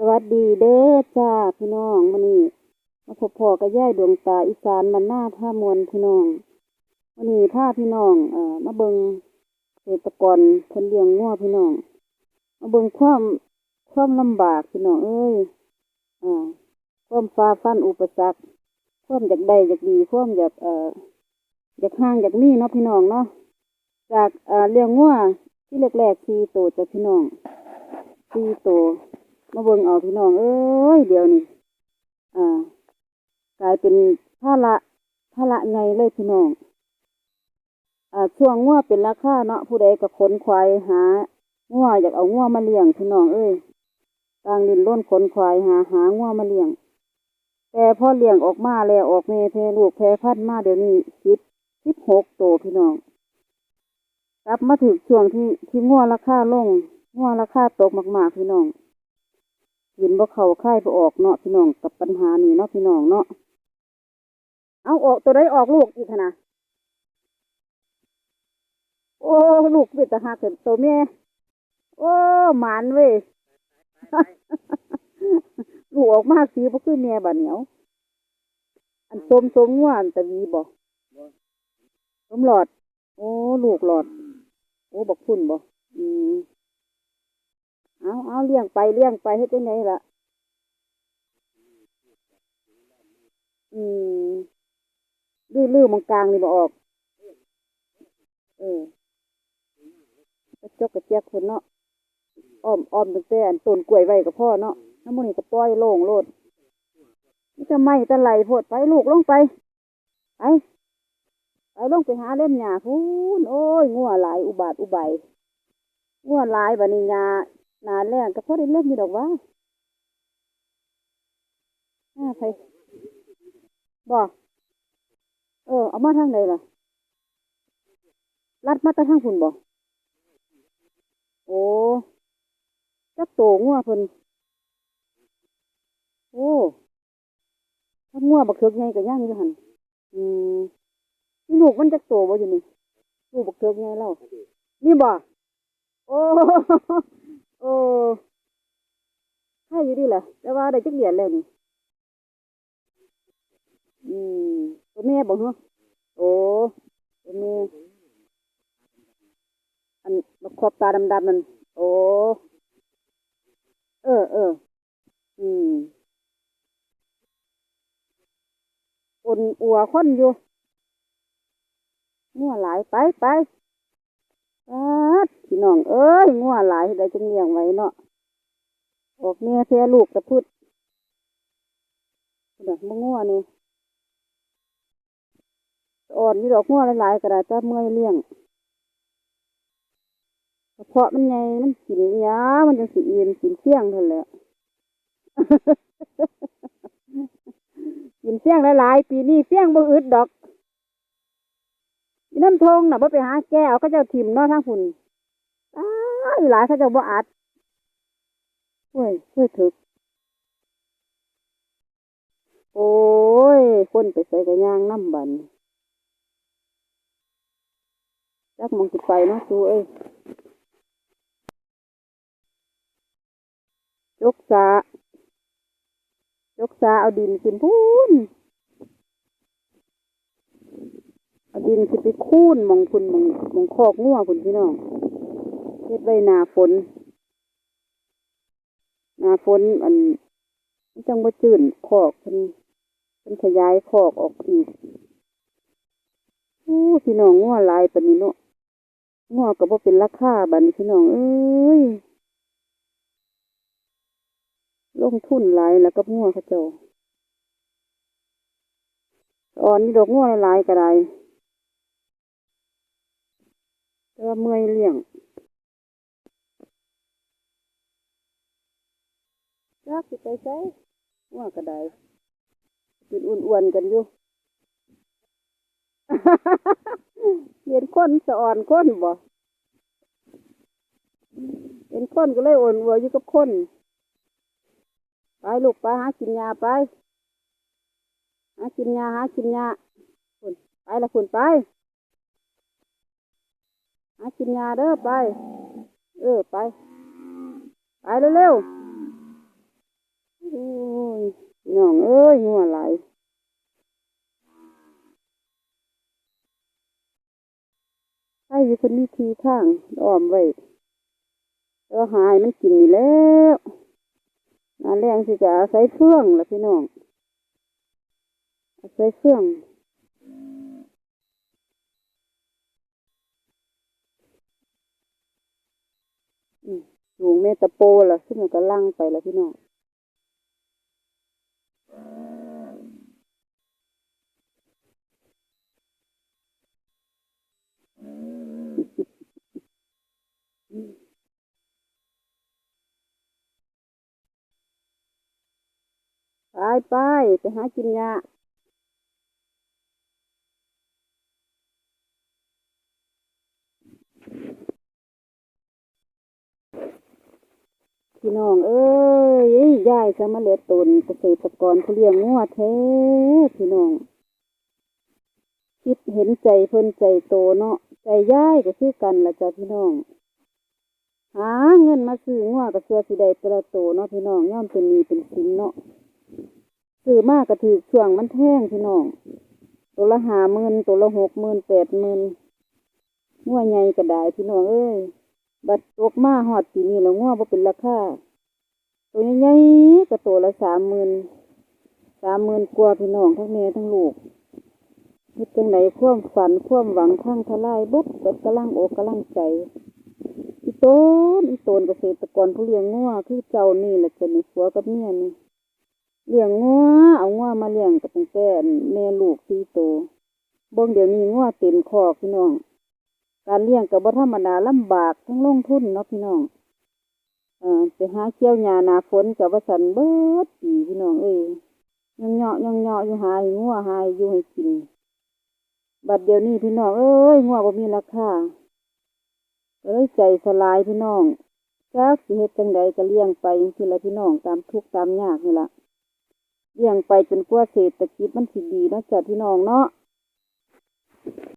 สวัสดีเด้อจ้าพี่น้องมื้อนี้มาพบพ่อกับย่ายดวงตาอีสานบ้านนาท่ามวลพี่น้องมื้อนี้พาพี่น้องเอ่อมาเบิ่งเกษตรกรเพิ่นเลี้ยงงัวพี่น้อง มาเบิ่งความความลำบากพี่น้องเอ้ยอ่าความฟ้าฟันอุปสรรคความอยากได้อยากดีความอยากเอ่ออยากห่างอยากมีเนาะพี่น้องเนาะจากเอ่อเลี้ยงงัวที่แรกๆสี่ตัวจ้ะพี่น้องสี่ตัว มาเบิ่งเอาพี่น้องเอ้ยเดี๋ยวนี้อ่ากลายเป็นภาระภาระใหญ่เลยพี่น้องอ่าช่วงงัวเป็นราคาเนาะผู้ใดก็ขนควายหางัวอยากเอางัวมาเลี้ยงพี่น้องเอ้ยต่างดินร่นขนควายหาหางัวมาเลี้ยง แต่พอเลี้ยงออกมาแล้วออกแม่แพลูกแพรพันธุ์มาเดี๋ยวนี้สิบสิบหกโตวพี่น้องกลับมาถึงช่วงที่ที่งัวราคาลงงัวราคาตกมากๆพี่น้อง ยินบ่เข้าค่ายบ่ออกเนาะพี่น้องกับปัญหานี้เนาะพี่น้องเนาะเอาออกตัวได้ออกลูกอีกนะโอ้ลูกเป็นตาหักเกินตัวแม่โอ้หมานเว้ยลูกออกมาสีบ่คือแม่บัดเหนียว อันสมสมง่วอันตะวีบ่สมหลอด โอ้ ลูกหลอด โอ้บักพุ่นบ่อืม เอาเอาเลี้ยงไปเลี้ยงไปให้เป็นไงล่ะ อืมลื้อลื้อๆมองกลางนี่มาออก เออกระจกกระเจี๊ยกคนเนาะอ้อมอ้อมตั้งแต่อันต้นกล้วยไว้กับพ่อเนาะน้ำมันนี่ก็ปล่อยโล่งโลดนี่จะไม่ตะไหลพดไปลูกลงไปไปไปลงไปหาเล่มหญ้าพูนโอ้ยงัวหลายอุบาทอุบายงัวหลายบันี้หญ้า นานแล้วก็พอได้เล่นอยู่ดอกว่าอ่าไปบอกเออเอามาทางไหนล่ะลัดมาต่ทางฝุ่นบ่โอ้จักโตงัวเพิ่นโอ้ถ้างัวบักเขือกใหญ่ก็ย่างอยู่หันอืมนี่ลูกมันจักโตบ่อยู่นี่ลูกบักเขือกใหญ่แล้วนี่บ่โอ้ โอ้ให้อยู่ดีแหละแต่ว่าได้จักเหรียญแล้วนี่ อืมตัวแม่บอกเหรอโอ้ตัวแม่อันบักขอบตาดำๆมัน โอ้ เออเออ อืมอนอัวคนอยู่งัวหลายไปไป พี่น้องเอ้ยงัวหลายได้จังเลี้ยงไว้เนาะออกแม่แพร่ลูกกระพุดเด็กมงัวนี่อ่อนนี่ดอกงัวหลายๆก็ได้แต่เมื่อยเลี้ยงกระเพาะมันไงมันกินยามันจะสิอิ่มกินเสี่ยงเท่านั้นแหละกินเสี่ยงหลายๆปีนี้เสี่ยงบ่อึดดอก น้ำทงน่ะบ่ไปหาแก้วเขาเจ้าถิ่มเนาะทางฝุ่นอ้ายหลายเขาเจ้าบ่อัดเฮ้ยเฮ้ยถึก โอ้ย คนไปใส่กระยางน้ำบันจักมองสิไปเนาะสูเอ้ยยกสายกสาเอาดินขึ้นพูนเอา ดินขึ้นไปคูนมองพุ่นมองมองคอกงัวพุ่นพี่น้องเฮ็ดไว้นาฝนนาฝนอันจังบ่จืนคอกเพิ่นเพิ่นขยายคอกออกอีกโอ้พี่น้องงัวลายปานนี้เนาะงัวก็บ่เป็นราคาบัดนี้พี่น้องเอ้ยลงทุนหลายแล้วกับงัวเขาเจ้าอ่อนนี่ดอกงัวหลายก็ได้ แต่ว่าเมื่อยเลี้ยงจักสิไปใช้ว่าก็ได้เป็นอ้วนๆกันอยู่เห็นคนสะอ่อนคนบ่เห็นคนก็เลยอ่อนวัวอยู่กับคนไปลูกไปหากินยาไป หากินยาหากินยาคุณไปละคุณไป หากินยาเด้อไป เออไป ไปเร็วๆ โอ้ยน้องเอ้ยงัวไหลให้อยู่คนมีทีทางอ้อมไว้แล้วหายมันกินอยู่แล้วนาแรงสิจะอาศัยเฟื่องละพี่น้องอาศัยเฟื่อง อืมสูงเมตะโปล่ะขึ้นมันก็ลั่งไปแล้วพี่น้องไปไปไปหากินยา พี่น้อง เอ้ยยายสมาเลตนเกษตรกรผู้เลี้ยงงัวแท้พี่น้อง คิดเห็นใจเพิ่นใจโตเนาะใจย่ายก็คือกันละจ้ะพี่น้องหาเงินมาซื้องัวก็เสื้อสิได้แต่ละโตเนาะพี่น้องย่อมเป็นหนี้เป็นสินเนาะซื้อมากก็ถือช่วงมันแท่งพี่น้อง ตัวละหาหมื่นตัวละหกหมื่นแปดหมื่นงัวใหญ่ก็ได้พี่น้องเอ้ย บัดตกมาหอดปีนี้แล้วงัวบ่เป็นราคาตัวใหญ่ๆก็ตัวละสามหมื่นสามหมื่นกว่าพี่น้องทั้งแม่ทั้งลูกเฮ็ดจังไดควมฝันควมหวังทั้งทลายบิดบิดกำลังอกกำลังใจอีโตนอีโตนเกษตรกรผู้เลี้ยงงัวคือเจ้านี่แหละจะนี่ผัวกับเมียนี่เลี้ยงงัวเอางัวมาเลี้ยงกับตั้งแต่แม่ลูกสี่โตบิ่งเดี๋ยวนี้งัวเต็มคอกพี่น้อง การเลี้ยงก็บ่ธรรมดาลำบากทั้งลงทุนเนาะพี่น้องเอ่อไปหาเกี่ยวหญ้าหนาฝนกับว่าสันเบิดปีพี่น้องเอ้ยย่องเหาะย่องเหาะอยู่หาให้งัวหาให้อยู่ให้กิน บัดเดี๋ยวนี้พี่น้องเอ้ยงัวบ่มีราคาก็เลยใจสลายพี่น้องจักสิเฮ็ดจังใดก็เลี้ยงไปจังซี่ละพี่น้องตามทุกข์ตามยากนี่ละเลี้ยงไปจนกว่าเศรษฐกิจมันสิดีนะจ้ะพี่น้องเนาะ